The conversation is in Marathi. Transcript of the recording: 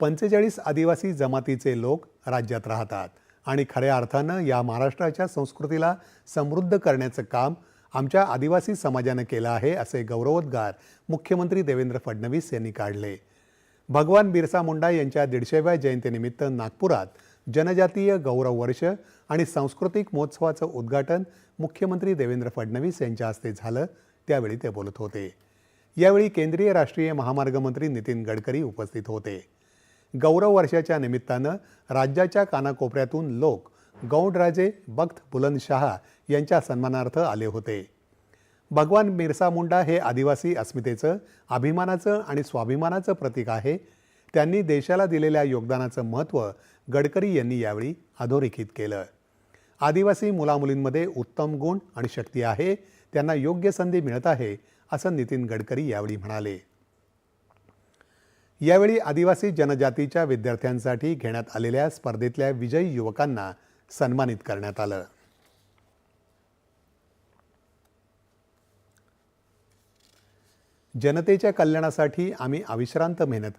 पंचेचाळीस आदिवासी जमातीचे लोक राज्यात राहतात आणि खऱ्या अर्थानं या महाराष्ट्राच्या संस्कृतीला समृद्ध करण्याचं काम आमच्या आदिवासी समाजानं केलं आहे असे गौरवोद्गार मुख्यमंत्री देवेंद्र फडणवीस यांनी काढले. भगवान बिरसा मुंडा यांच्या दीडशेव्या जयंतीनिमित्त नागपुरात जनजातीय गौरव वर्ष आणि सांस्कृतिक महोत्सवाचं उद्घाटन मुख्यमंत्री देवेंद्र फडणवीस यांच्या हस्ते झालं त्यावेळी ते बोलत होते. यावेळी केंद्रीय राष्ट्रीय महामार्ग मंत्री नितीन गडकरी उपस्थित होते. गौरव वर्षाच्या निमित्तानं राज्याच्या कानाकोपऱ्यातून लोक गौंडराजे बख्त बुलंदशहा यांच्या सन्मानार्थ आले होते. भगवान बिरसा मुंडा हे आदिवासी अस्मितेचं अभिमानाचं आणि स्वाभिमानाचं प्रतीक आहे. त्यांनी देशाला दिलेल्या योगदानाचं महत्त्व गडकरी यांनी यावेळी अधोरेखित केलं. आदिवासी मुलामुलींमध्ये उत्तम गुण आणि शक्ती आहे त्यांना योग्य संधी मिळत आहे असं नितीन गडकरी यावेळी म्हणाले. यावेळी आदिवासी जनजातीच्या विद्यार्थ्यांसाठी घेण्यात आलेल्या स्पर्धेतल्या विजयी युवकांना सन्मानित करण्यात आलं. जनतेच्या कल्याणासाठी आम्ही अविश्रांत मेहनत